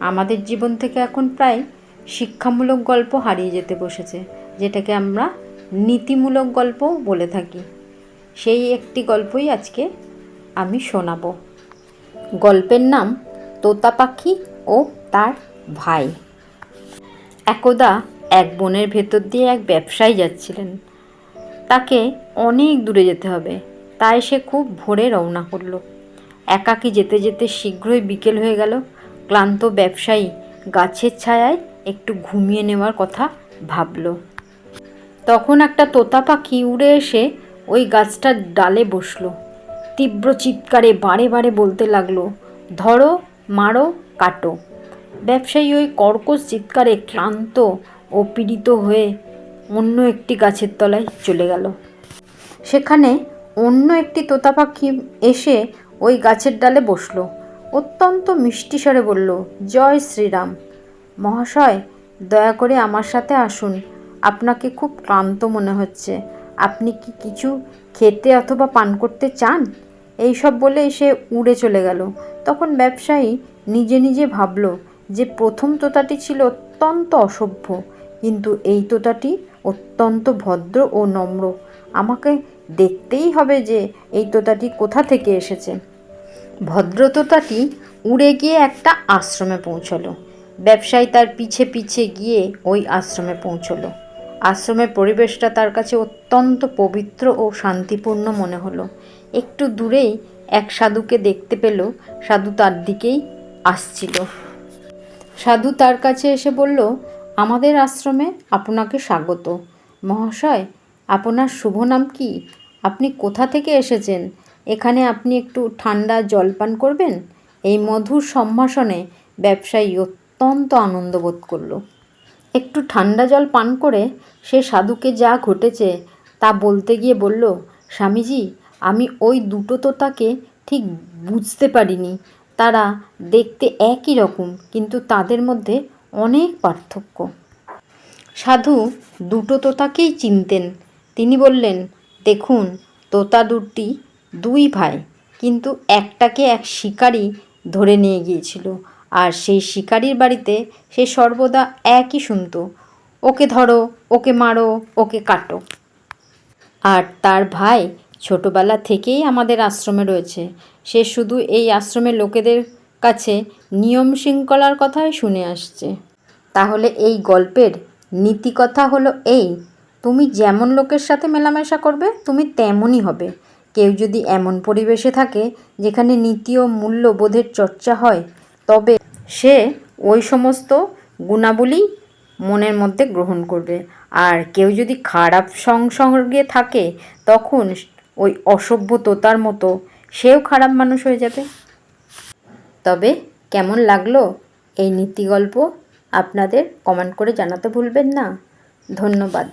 আমাদের জীবন থেকে এখন প্রায় শিক্ষামূলক গল্প হারিয়ে যেতে বসেছে, যেটাকে আমরা নীতিমূলক গল্প বলে থাকি। সেই একটি গল্পই আজকে আমি শোনাবো। গল্পের নাম তোতা পাখি ও তার ভাই। একদা এক বনের ভেতর দিয়ে এক ব্যবসায়ী যাচ্ছিলেন। তাকে অনেক দূরে যেতে হবে, তাই সে খুব ভোরে রওনা করল। একাকি যেতে যেতে শীঘ্রই বিকেল হয়ে গেল। ক্লান্ত ব্যবসায়ী গাছের ছায়ায় একটু ঘুমিয়ে নেওয়ার কথা ভাবল। তখন একটা তোতা পাখি উড়ে এসে ওই গাছটার ডালে বসল। তীব্র চিৎকারে বারে বারে বলতে লাগল, ধরো, মারো, কাটো। ব্যবসায়ী ওই কর্কশ চিৎকারে ক্লান্ত ও পীড়িত হয়ে অন্য একটি গাছের তলায় চলে গেল। সেখানে অন্য একটি তোতা পাখি এসে ওই গাছের ডালে বসল। অত্যন্ত মিষ্টি স্বরে বলল, জয় শ্রীরাম। মহাশয়, দয়া করে আমার সাথে আসুন। আপনাকে খুব ক্লান্ত মনে হচ্ছে। আপনি কি কিছু খেতে অথবা পান করতে চান? এইসব বলে সে উড়ে চলে গেল। তখন ব্যবসায়ী নিজে নিজে ভাবল যে প্রথম তোতাটি ছিল অত্যন্ত অসভ্য, কিন্তু এই তোতাটি অত্যন্ত ভদ্র ও নম্র। আমাকে দেখতেই হবে যে এই তোতাটি কোথা থেকে এসেছে। ভদ্র তোতাটি উড়ে গিয়ে একটা আশ্রমে পৌঁছলো। ব্যবসায়ী তার পিছে পিছে গিয়ে ওই আশ্রমে পৌঁছলো। আশ্রমের পরিবেশটা তার কাছে অত্যন্ত পবিত্র ও শান্তিপূর্ণ মনে হলো। একটু দূরেই এক সাধুকে দেখতে পেল। সাধু তার দিকেই আসছিল। সাধু তার কাছে এসে বলল, আমাদের আশ্রমে আপনাকে স্বাগত। মহাশয়, আপনার শুভ নাম কি? আপনি কোথা থেকে এসেছেন? এখানে আপনি একটু ঠান্ডা জল পান করবেন। এই মধুর সম্ভাষণে ব্যবসায়ী অত্যন্ত আনন্দ বোধ করল। একটু ঠান্ডা জল পান করে সে সাধুকে যা ঘটেছে তা বলতে গিয়ে বলল, স্বামীজি, আমি ওই দুটো তোতাকে ঠিক বুঝতে পারিনি। তারা দেখতে একই রকম, কিন্তু তাদের মধ্যে অনেক পার্থক্য। সাধু দুটো তোতাকেই চিনতেন। তিনি বললেন, দেখুন, তোতা দুটি দুই ভাই। কিন্তু একটাকে এক শিকারী ধরে নিয়ে গিয়েছিল। আর সেই শিকারির বাড়িতে সে সর্বদা একই শুনতো। ওকে ধরো, ওকে মারো, ওকে কাটো। আর তার ভাই ছোটবেলা থেকেই আমাদের আশ্রমে রয়েছে। সে শুধু এই আশ্রমের লোকেদের কাছে নিয়ম শৃঙ্খলার কথাই শুনে আসছে। তাহলে এই গল্পের নীতিকথা হলো এই, তুমি যেমন লোকের সাথে মেলামেশা করবে, তুমি তেমনই হবে। কেউ যদি এমন পরিবেশে থাকে যেখানে নীতি ও মূল্যবোধের চর্চা হয়, তবে সে ওই সমস্ত গুণাবলী মনের মধ্যে গ্রহণ করবে। আর কেউ যদি খারাপ সংসর্গে থাকে, তখন ওই অসভ্য তোতার মতো সেও খারাপ মানুষ হয়ে যাবে। তবে কেমন লাগল এই নীতি গল্প, আপনাদের কমেন্ট করে জানাতে ভুলবেন না। ধন্যবাদ।